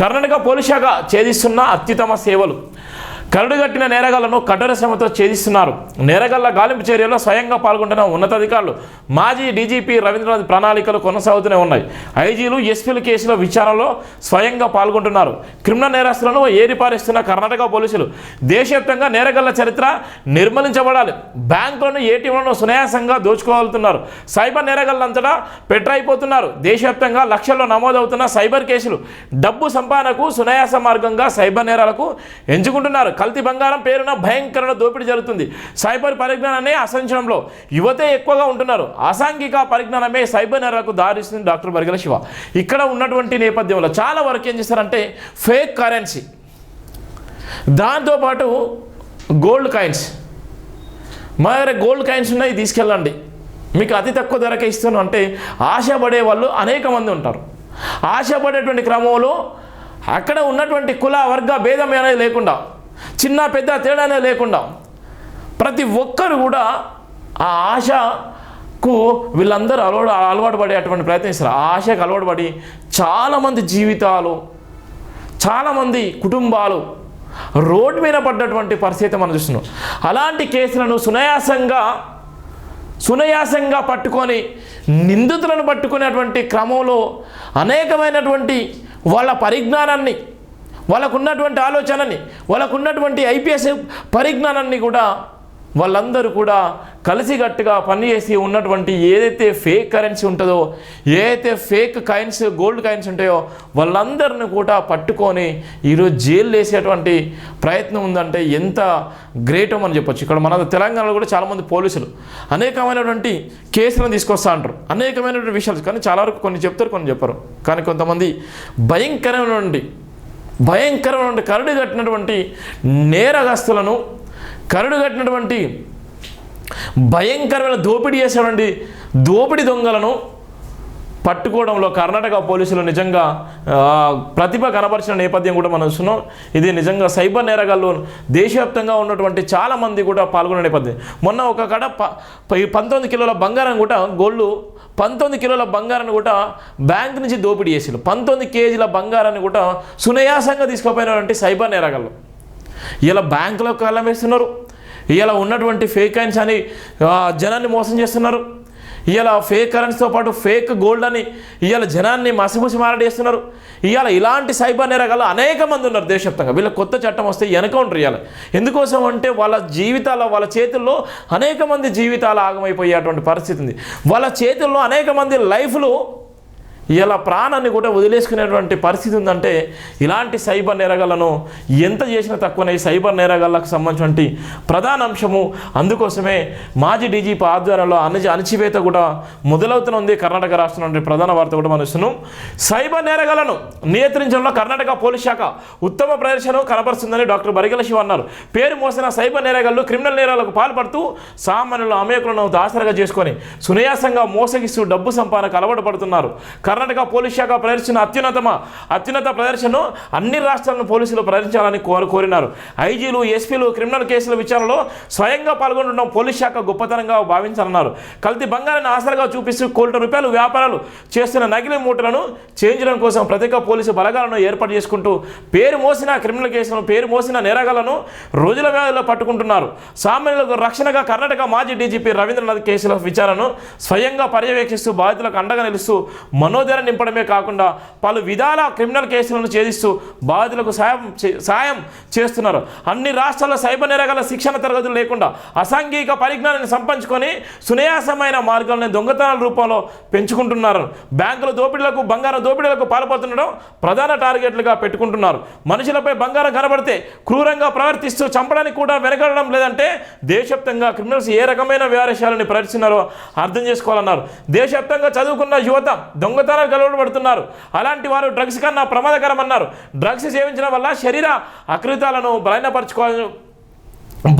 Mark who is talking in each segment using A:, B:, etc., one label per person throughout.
A: Karnataka police శాఖ ఛేదిస్తున్న అత్యుత్తమ సేవలు. కరడుగట్టిన నేరగాళ్ళను కఠోర శ్రమతో ఛేదిస్తున్నారు. నేరగాళ్ళ గాలింపు చర్యల్లో స్వయంగా పాల్గొంటున్న ఉన్నతాధికారులు మాజీ డీజీపీ రవీంద్రనాథ్ ప్రణాళికలు కొనసాగుతూనే ఉన్నాయి. ఐజీలు ఎస్పీల కేసుల విచారణలో స్వయంగా పాల్గొంటున్నారు. క్రిమినల్ నేరస్తులను ఏరిపారేస్తున్న కర్ణాటక పోలీసులు దేశవ్యాప్తంగా నేరగాళ్ళ చరిత్ర నిర్మూలించబడాలి. బ్యాంకులను ఏటీఎంలను సునాయాసంగా దోచుకోగలుగుతున్నారు. సైబర్ నేరగాళ్ళంతటా పెట్రైపోతున్నారు దేశవ్యాప్తంగా లక్షల్లో నమోదవుతున్న సైబర్ కేసులు డబ్బు సంపాదనకు సునాయాస మార్గంగా సైబర్ నేరాలకు ఎంచుకుంటున్నారు. కల్తీ బంగారం పేరున భయంకరణ దోపిడీ జరుగుతుంది. సైబర్ పరిజ్ఞానాన్ని అసంచడంలో యువతే ఎక్కువగా ఉంటున్నారు. అసాంఘిక పరిజ్ఞానమే సైబర్ నేరాలకు దారిస్తుంది డాక్టర్ బరిగల శివ. ఇక్కడ ఉన్నటువంటి నేపథ్యంలో చాలా వరకు ఏం చేస్తారంటే ఫేక్ కరెన్సీ. దాంతోపాటు గోల్డ్ కాయిన్స్. మా దగ్గర గోల్డ్ కాయిన్స్ ఉన్నాయి తీసుకెళ్ళండి. మీకు అతి తక్కువ ధరకే ఇస్తాను అంటే ఆశపడే వాళ్ళు అనేక మంది ఉంటారు. ఆశపడేటువంటి క్రమంలో అక్కడ ఉన్నటువంటి కుల వర్గ భేదం అనేది లేకుండా చిన్న పెద్ద తేడానే లేకుండా ప్రతి ఒక్కరు కూడా ఆ ఆశకు వీళ్ళందరూ అలవాటు అలవాటు పడేటువంటి ప్రయత్నిస్తారు ఆ ఆశకు అలవాటు పడి చాలామంది జీవితాలు చాలామంది కుటుంబాలు రోడ్డు మీద పడ్డటువంటి పరిస్థితి మనం చూస్తున్నాం. అలాంటి కేసులను సునాయాసంగా సునాయాసంగా పట్టుకొని నిందితులను పట్టుకునేటువంటి క్రమంలో అనేకమైనటువంటి వాళ్ళ పరిజ్ఞానాన్ని వాళ్ళకున్నటువంటి ఆలోచనని వాళ్ళకున్నటువంటి ఐపీఎస్ పరిజ్ఞానాన్ని కూడా వాళ్ళందరూ కూడా కలిసిగట్టుగా పనిచేసి ఉన్నటువంటి ఏదైతే ఫేక్ కరెన్సీ ఉంటుందో ఏదైతే ఫేక్ కాయిన్స్ గోల్డ్ కాయిన్స్ ఉంటాయో వాళ్ళందరిని కూడా పట్టుకొని ఈరోజు జైలు వేసేటువంటి ప్రయత్నం ఉందంటే ఎంత గ్రేటో మనం చెప్పొచ్చు. ఇక్కడ మన తెలంగాణలో కూడా చాలామంది పోలీసులు అనేకమైనటువంటి కేసులను తీసుకొస్తా అంటారు. అనేకమైనటువంటి విషయాలు కానీ చాలా వరకు కొన్ని చెప్తారు కొన్ని చెప్పరు. కానీ కొంతమంది భయంకరమైనటువంటి భయంకరమైన కరడు కట్టినటువంటి నేరగస్తులను కరడు కట్టినటువంటి భయంకరమైన దోపిడీ చేసేటువంటి దోపిడీ దొంగలను పట్టుకోవడంలో కర్ణాటక పోలీసులు నిజంగా ప్రతిభ కనపరిచిన నేపథ్యం కూడా మనం చూస్తున్నాం. ఇది నిజంగా సైబర్ నేరగాల్లో దేశవ్యాప్తంగా ఉన్నటువంటి చాలామంది కూడా పాల్గొనే నేపథ్యం. మొన్న ఒక కడ ప- ప- పంతొమ్మిది కిలోల బంగారం కూడా గోల్డ్ పంతొమ్మిది కిలోల బంగారాన్ని కూడా బ్యాంక్ నుంచి దోపిడీ చేసారు పంతొమ్మిది కేజీల బంగారాన్ని కూడా సునాయాసంగా తీసుకుపోయినటువంటి సైబర్ నేరగాళ్ళు. ఇలా బ్యాంకులో కళ్ళం వేస్తున్నారు. ఇలా ఉన్నటువంటి ఫేక్ కాయిన్స్ అని జనాన్ని మోసం చేస్తున్నారు. ఇవాళ ఫేక్ కరెన్సీతో పాటు ఫేక్ గోల్డ్ అని ఇవాళ జనాన్ని మసిమసి మారడేస్తున్నారు. ఇవాళ ఇలాంటి సైబర్ నేరగాళ్ళు అనేక మంది ఉన్నారు దేశవ్యాప్తంగా. వీళ్ళ కొత్త చట్టం వస్తే ఎన్కౌంటర్ ఇవ్వాలి ఎందుకోసం అంటే వాళ్ళ జీవితాల వాళ్ళ చేతుల్లో అనేక మంది జీవితాలు ఆగమైపోయేటువంటి పరిస్థితి ఉంది. వాళ్ళ చేతుల్లో అనేక మంది లైఫ్లు ఇలా ప్రాణాన్ని కూడా వదిలేసుకునేటువంటి పరిస్థితి ఉందంటే ఇలాంటి సైబర్ నేరగాళ్ళను ఎంత చేసినా తక్కువనే. సైబర్ నేరగాళ్ళకు సంబంధించినటువంటి ప్రధాన అంశము అందుకోసమే మాజీ డీజీపీ ఆధ్వర్యంలో అణచి అణచివేత కూడా మొదలవుతున్నది కర్ణాటక రాష్ట్రం నుండి ప్రధాన వార్త కూడా మనం ఇస్తున్నాం సైబర్ నేరగాళ్ళను నియంత్రించడంలో కర్ణాటక పోలీస్ శాఖ ఉత్తమ ప్రదర్శన కనపరుస్తుందని డాక్టర్ బరిగల శివ అన్నారు. పేరు మోసిన సైబర్ నేరగాళ్ళు క్రిమినల్ నేరాలకు పాల్పడుతూ సామాన్యుల అమేకులను దాసరగా చేసుకొని సునాయాసంగా మోసగిస్తూ డబ్బు సంపాదనకు అలవాటు పడుతున్నారు. కర్ణాటక పోలీస్ శాఖ ప్రదర్శన అత్యున్నతమ అత్యున్నత ప్రదర్శనను అన్ని రాష్ట్రాలను పోలీసులు ప్రదర్శించాలని కోరు కోరినారు. ఐజీలు ఎస్పీలు క్రిమినల్ కేసుల విచారణలో స్వయంగా పాల్గొనడం పోలీస్ శాఖ గొప్పతనంగా భావించాలన్నారు కల్తీ బంగారాన్ని ఆసరగా చూపిస్తూ కోట్ల రూపాయలు వ్యాపారాలు చేస్తున్న నకిలీ మూటలను చేయించడం కోసం ప్రత్యేక పోలీసు బలగాలను ఏర్పాటు చేసుకుంటూ పేరు మోసిన క్రిమినల్ కేసులను పేరు మోసిన నేరగాలను రోజుల వ్యాధిలో పట్టుకుంటున్నారు. సామాన్యులకు రక్షణగా కర్ణాటక మాజీ డీజీపీ రవీంద్రనాథ్ కేసుల విచారణను స్వయంగా పర్యవేక్షిస్తూ బాధితులకు అండగా నిలుస్తూ మనోధైర్యం నింపడమే కాకుండా పలు విధాల క్రిమినల్ కేసులను ఛేదిస్తూ బాధితులకు సాయం సాయం చేస్తున్నారు. అన్ని రాష్ట్రాల సైబర్ నేరగల శిక్షణ తరగతులు లేకుండా అసాంఘిక పరిజ్ఞానాన్ని సంపంచుకొని సునాయాసమైన మార్గాలను దొంగతనాల రూపంలో పెంచుకుంటున్నారు. బ్యాంకుల దోపిడీలకు బంగారం దోపిడీలకు పాల్పడుతుండడం ప్రధాన టార్గెట్లుగా పెట్టుకుంటున్నారు. మనుషులపై బంగారం కనబడితే క్రూరంగా ప్రవర్తిస్తూ చంపడానికి కూడా వెనకడడం లేదంటే దేశవ్యాప్తంగా క్రిమినల్స్ ఏ రకమైన వ్యవహారాలను ప్రదర్శిస్తున్నారో అర్థం చేసుకోవాలన్నారు. దేశవ్యాప్తంగా చదువుకున్న యువత దొంగతనం దొంగతనాలకు అలవాటు అలాంటి వారు డ్రగ్స్ కన్నా ప్రమాదకరం అన్నారు డ్రగ్స్ సేవించడం వల్ల శరీర అకృతాలను బలహీనపరచుకోవాలి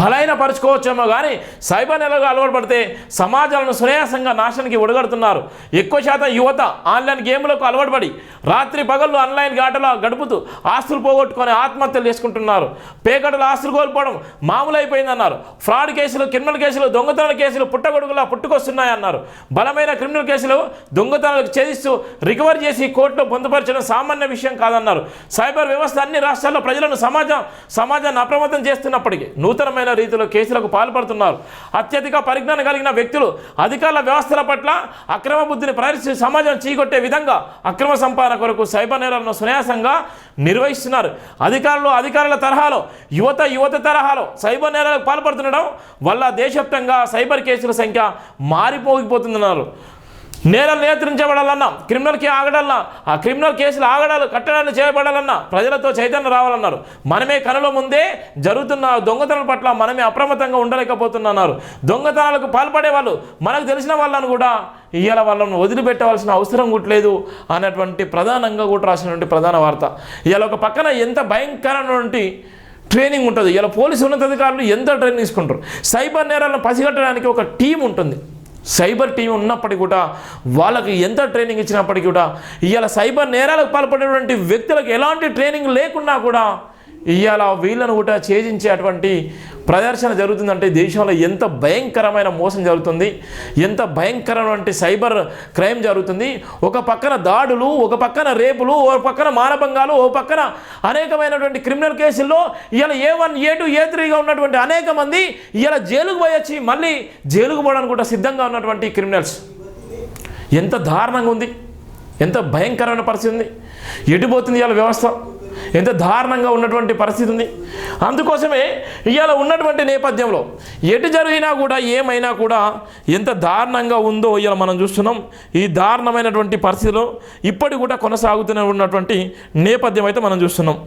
A: బలైన పరుచుకోవచ్చేమో కానీ సైబర్ నెలకు అలవాటు పడితే సమాజాలను సునాయాసంగా నాశనానికి ఒడగడుతున్నారు. ఎక్కువ శాతం యువత ఆన్లైన్ గేమ్లకు అలవాటు పడి రాత్రి పగళ్ళు ఆన్లైన్ ఆటలు గడుపుతూ ఆస్తులు పోగొట్టుకొని ఆత్మహత్యలు చేసుకుంటున్నారు. పేకడలు ఆస్తులు కోల్పోవడం మామూలు అయిపోయిందన్నారు ఫ్రాడ్ కేసులు క్రిమినల్ కేసులు దొంగతనాల కేసులు పుట్టగొడుగులా పుట్టుకొస్తున్నాయన్నారు. బలమైన క్రిమినల్ కేసులు దొంగతనాలకు ఛేదిస్తూ రికవర్ చేసి కోర్టులో పొందుపరచడం సామాన్య విషయం కాదన్నారు. సైబర్ వ్యవస్థ అన్ని రాష్ట్రాల్లో ప్రజలను సమాజం సమాజాన్ని అప్రమత్తం చేస్తున్నప్పటికీ నూతన నూతనమైన రీతిలో కేసులకు పాల్పడుతున్నారు. అత్యధిక పరిజ్ఞానం కలిగిన వ్యక్తులు అధికారుల వ్యవస్థల పట్ల అక్రమ బుద్ధిని ప్రదర్శించి సమాజం చీకొట్టే విధంగా అక్రమ సంపాదన కొరకు సైబర్ నేరాలను సునాయాసంగా నిర్వహిస్తున్నారు. అధికారులు అధికారుల తరహాలో యువత యువత తరహాలో సైబర్ నేరాలకు పాల్పడుతుండడం వల్ల దేశవ్యాప్తంగా సైబర్ కేసుల సంఖ్య మారిపోగిపోతుందన్నారు నేరాలు నియంత్రించబడాలన్నా. క్రిమినల్కి ఆగడాలన్నా. ఆ క్రిమినల్ కేసులు ఆగడాలు కట్టడాలు చేయబడాలన్నా ప్రజలతో చైతన్యం రావాలన్నారు. మనమే కనుల ముందే జరుగుతున్న దొంగతనాల పట్ల మనమే అప్రమత్తంగా ఉండలేకపోతున్నారు దొంగతనాలకు పాల్పడే వాళ్ళు మనకు తెలిసిన వాళ్ళను కూడా ఇవాళ వాళ్ళను వదిలిపెట్టవలసిన అవసరం గుట్లేదు అనేటువంటి ప్రధానంగా కూడా రాసినటువంటి ప్రధాన వార్త. ఇవాళ ఒక పక్కన ఎంత భయంకరమైనటువంటి ట్రైనింగ్ ఉంటుంది. ఇలా పోలీసు ఉన్నతాధికారులు ఎంత ట్రైనింగ్ తీసుకుంటారు. సైబర్ నేరాలను పసిగట్టడానికి ఒక టీం ఉంటుంది. సైబర్ టీం ఉన్నప్పటికీ కూడా వాళ్ళకి ఎంత ట్రైనింగ్ ఇచ్చినప్పటికీ కూడా ఇవాళ సైబర్ నేరాలకు పాల్పడేటువంటి వ్యక్తులకు ఎలాంటి ట్రైనింగ్ లేకున్నా కూడా ఇవాళ వీళ్ళను కూడా ఛేదించేటువంటి ప్రదర్శన జరుగుతుందంటే దేశంలో ఎంత భయంకరమైన మోసం జరుగుతుంది ఎంత భయంకరమైన సైబర్ క్రైమ్ జరుగుతుంది. ఒక పక్కన దాడులు ఒక పక్కన రేపులు ఒక పక్కన మానభంగాలు ఒక పక్కన అనేకమైనటువంటి క్రిమినల్ కేసుల్లో ఇవాళ ఏ వన్ ఏ టూ ఏ త్రీగా ఉన్నటువంటి అనేక మంది ఇలా జైలుకు పోయొచ్చి మళ్ళీ జైలుకు పోవడానికి కూడా సిద్ధంగా ఉన్నటువంటి క్రిమినల్స్. ఎంత దారుణంగా ఉంది ఎంత భయంకరమైన పరిస్థితి ఉంది. ఎటుపోతుంది ఇవాళ వ్యవస్థ? ఎంత దారుణంగా ఉన్నటువంటి పరిస్థితి ఉంది. అందుకోసమే ఇవాళ ఉన్నటువంటి నేపథ్యంలో ఎటు జరిగినా కూడా ఏమైనా కూడా ఎంత దారుణంగా ఉందో ఇవాళ మనం చూస్తున్నాం. ఈ దారుణమైనటువంటి పరిస్థితిలో ఇప్పటి కూడా కొనసాగుతూనే ఉన్నటువంటి నేపథ్యం అయితే మనం చూస్తున్నాం.